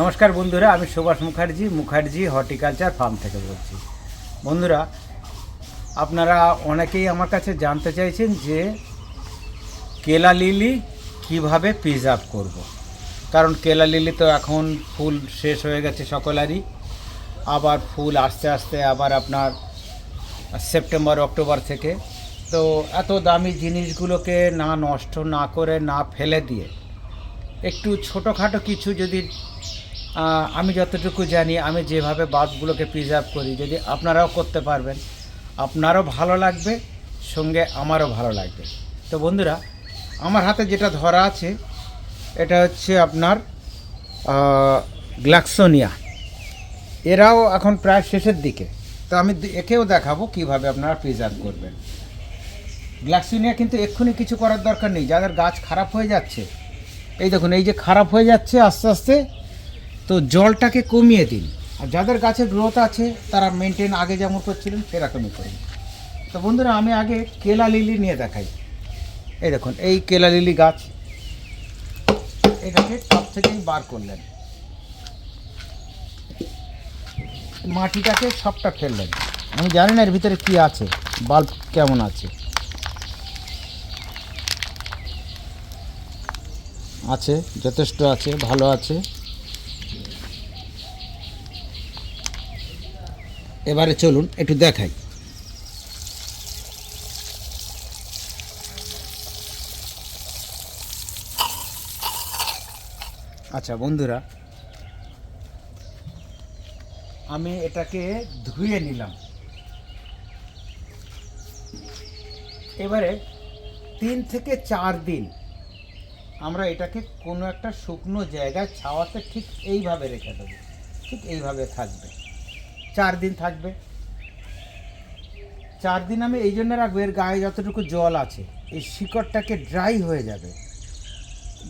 নমস্কার বন্ধুরা, আমি সুভাষ মুখার্জি মুখার্জি হর্টিকালচার ফার্ম থেকে বলছি। বন্ধুরা, আপনারা অনেকেই আমার কাছে জানতে চাইছেন যে কেলা লিলি কীভাবে প্রিজার্ভ করব। কারণ কেলা লিলি তো এখন ফুল শেষ হয়ে গেছে সকলেরই। আবার ফুল আস্তে আস্তে আবার আপনার সেপ্টেম্বর, অক্টোবর থেকে। তো এত দামি জিনিসগুলোকে না নষ্ট না করে, না ফেলে দিয়ে একটু ছোটোখাটো কিছু যদি আমি যতটুকু জানি, আমি যেভাবে বাল্বগুলোকে প্রিজার্ভ করি, যদি আপনারাও করতে পারবেন, আপনারও ভালো লাগবে, সঙ্গে আমারও ভালো লাগবে। তো বন্ধুরা, আমার হাতে যেটা ধরা আছে, এটা হচ্ছে আপনার গ্লাক্সোনিয়া। এরাও এখন প্রায় শেষের দিকে। তো আমি একেও দেখাবো কীভাবে আপনারা প্রিজার্ভ করবেন। গ্লাক্সিনিয়া কিন্তু এক্ষুনি কিছু করার দরকার নেই। যাদের গাছ খারাপ হয়ে যাচ্ছে, এই দেখুন, এই যে খারাপ হয়ে যাচ্ছে, আস্তে আস্তে তো জলটাকে কমিয়ে দিন। আর যাদের গাছে গ্রোথ আছে, তারা মেনটেন আগে যেমন করছিলেন, সেরকমই করুন। তো বন্ধুরা, আমি আগে কেলা লিলি নিয়ে দেখাই। এই দেখুন, এই কেলা লিলি গাছ, এটাকে টপ থেকেই বার করলেন। মাটিটাকে সবটা ফেললেন। আমি জানি না এর ভিতরে কি আছে, বাল্ব কেমন আছে। আছে, যথেষ্ট আছে, ভালো আছে। এবারে চলুন, একটু দেখাই। আচ্ছা বন্ধুরা, আমি এটাকে ধুয়ে নিলাম। এবারে তিন থেকে চার দিন আমরা এটাকে কোনো একটা শুকনো জায়গায় ছাওয়াতে ঠিক এইভাবে রেখে দেবো, ঠিক এইভাবে থাকবে। চার দিন থাকবে। চার দিন আমি এই জন্য রাখব, এর গায়ে যতটুকু জল আছে, এই শিকড়টাকে ড্রাই হয়ে যাবে।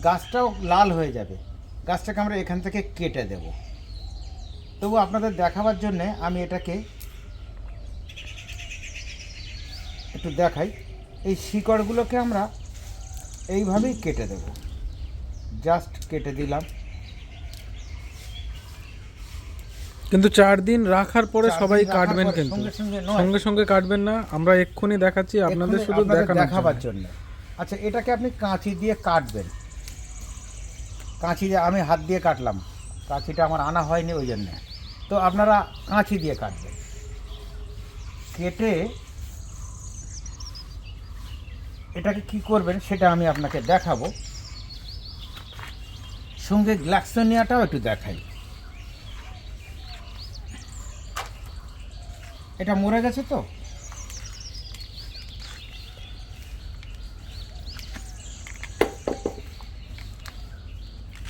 গাছটাও লাল হয়ে যাবে। গাছটাকে আমরা এখান থেকে কেটে দেব। তবু আপনাদের দেখাবার জন্যে আমি এটাকে একটু দেখাই। এই শিকড়গুলোকে আমরা এইভাবেই কেটে দেব। জাস্ট কেটে দিলাম। কিন্তু চার দিন রাখার পরে সবাই কাটবেন কিন্তু। সঙ্গে সঙ্গে কাটবেন না আমরা এক্ষুনি দেখাচ্ছি আপনাদের শুধু দেখাবার জন্য। জন্য। আচ্ছা এটাকে আপনি কাঁচি দিয়ে কাটবেন। কাঁচি দিয়ে আমি হাত দিয়ে কাটলাম। কাঁচিটা আমার আনা হয়নি ওই জন্য। তো আপনারা কাঁচি দিয়ে কাটবেন। কেটে এটাকে কি করবেন সেটা আমি আপনাকে দেখাবো। সঙ্গে গ্লাক্সোনিয়াটাও একটু দেখাই। এটা মরে গেছে তো?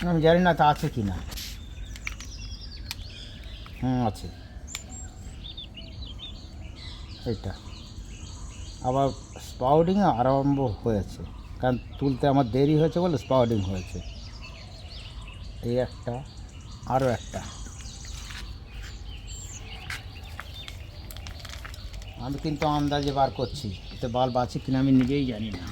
আমি জানি না তা আছে কি না। হুম, আছে। এটা আবার স্পাউডিং আরম্ভ হয়েছে। কারণ তুলতে আমার দেরি হয়েছে বলে স্পাউডিং হয়েছে। এই একটা আরও একটা। আমি কিন্তু আন্দাজে বার করছি। এতে বাল্ব আছে কিনা আমি নিজেই জানি না।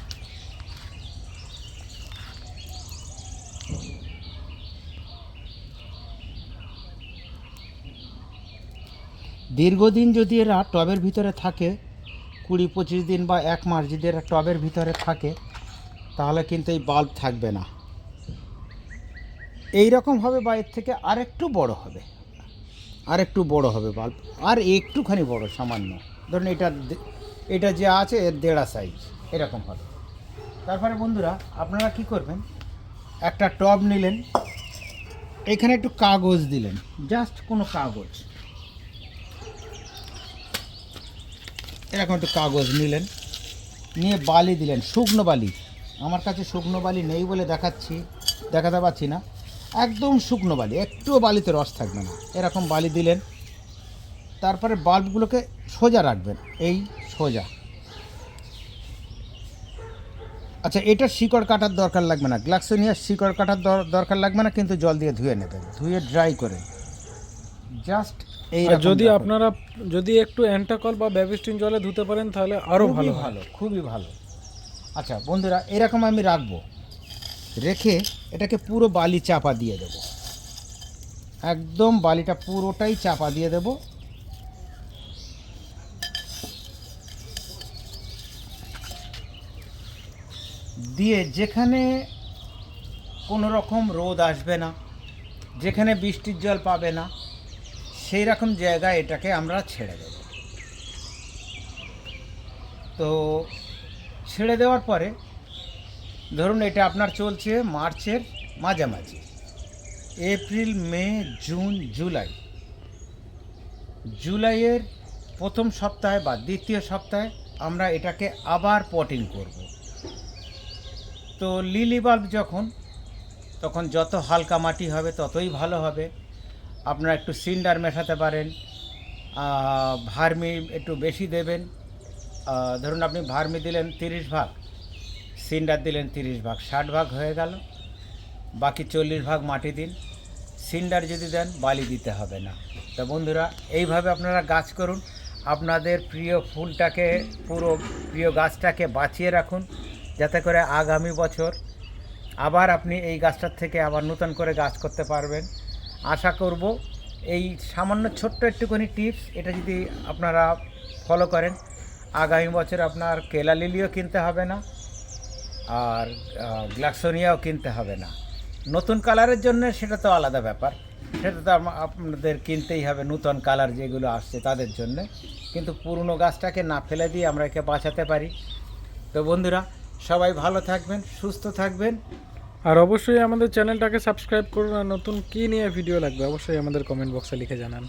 দীর্ঘদিন যদি এরা টবের ভিতরে থাকে, কুড়ি পঁচিশ দিন বা এক মাস যদি এরা টবের ভিতরে থাকে, তাহলে কিন্তু এই বাল্ব থাকবে না। এই রকম হবে বা এর থেকে আরেকটু বড় হবে। আর একটু বড় হবে বাল্ব। আর একটুখানি বড়, সামান্য। ধরুন এটা এটা যে আছে, এর দেড়া সাইজ এরকম হবে। তারপরে বন্ধুরা, আপনারা কি করবেন? একটা টব নিলেন, এখানে একটু কাগজ দিলেন জাস্ট কোনো কাগজ। এরকম একটু কাগজ নিলেন, নিয়ে বালি দিলেন, শুকনো বালি। আমার কাছে শুকনো বালি নেই বলে দেখাচ্ছি, দেখাতে পাচ্ছি না। একদম শুকনো বালি, একটুও বালিতে রস থাকবে না। এরকম বালি দিলেন তারপরে বাল্বগুলোকে সোজা রাখবেন এই সোজা। আচ্ছা এটা শিকড় কাটার দরকার লাগবে না। গ্লাক্সোনিয়ার শিকড় কাটার দর- দরকার লাগবে না কিন্তু জল দিয়ে ধুয়ে নেবেন ধুয়ে ড্রাই করে। জাস্ট এই যদি আপনারা যদি একটু অ্যান্টাকল বা ব্যাবিস্টিন জলে ধুতে পারেন তাহলে আরও ভালো ভালো খুবই ভালো। আচ্ছা বন্ধুরা এরকম আমি রাখব। রেখে এটাকে পুরো বালি চাপা দিয়ে দেবো। একদম বালিটা পুরোটাই চাপা দিয়ে দেব। দিয়ে যেখানে কোনো রকম রোদ আসবে না, যেখানে বৃষ্টির জল পাবে না, সেই রকম জায়গায় এটাকে আমরা ছেড়ে দেব। তো ছেড়ে দেওয়ার পরে ধরুন এটা আপনার চলছে মার্চের মাঝামাঝি, এপ্রিল, মে, জুন, জুলাই। জুলাইয়ের প্রথম সপ্তাহে বা দ্বিতীয় সপ্তাহে আমরা এটাকে আবার পটিং করব। তো লিলি বাল্ব যখন, তখন যত হালকা মাটি হবে ততই ভালো হবে। আপনারা একটু সিন্ডার মেশাতে পারেন ভার্মি একটু বেশি দেবেন। ধরুন আপনি ভার্মি দিলেন তিরিশ ভাগ সিন্ডার দিলেন তিরিশ ভাগ, ষাট ভাগ হয়ে গেল, বাকি চল্লিশ ভাগ মাটি দিন। সিন্ডার যদি দেন, বালি দিতে হবে না। তো বন্ধুরা, এইভাবে আপনারা গাছ করুন। আপনাদের প্রিয় ফুলটাকে, পুরো প্রিয় গাছটাকে বাঁচিয়ে রাখুন। যাতে করে আগামী বছর আবার আপনি এই গাছটার থেকে আবার নতুন করে গাছ করতে পারবেন। আশা করব এই সামান্য ছোট্ট একটুখানি টিপস, এটা যদি আপনারা ফলো করেন, আগামী বছর আপনার কেলা লিলিও কিনতে হবে না, আর গ্লাক্সোনিয়াও কিনতে হবে না। নতুন কালারের জন্য সেটা তো আলাদা ব্যাপার। সেটা তো আপনাদের কিনতেই হবে নতুন কালার যেগুলো আসছে তাদের জন্য। কিন্তু পুরনো গাছটাকে না ফেলে দিয়ে আমরা একে বাঁচাতে পারি। তো বন্ধুরা সবাই ভালো থাকবেন, সুস্থ থাকবেন। আর অবশ্যই আমাদের চ্যানেলটাকে সাবস্ক্রাইব করুন আর নতুন কী নিয়ে ভিডিও লাগবে অবশ্যই আমাদের কমেন্ট বক্সে লিখে জানান।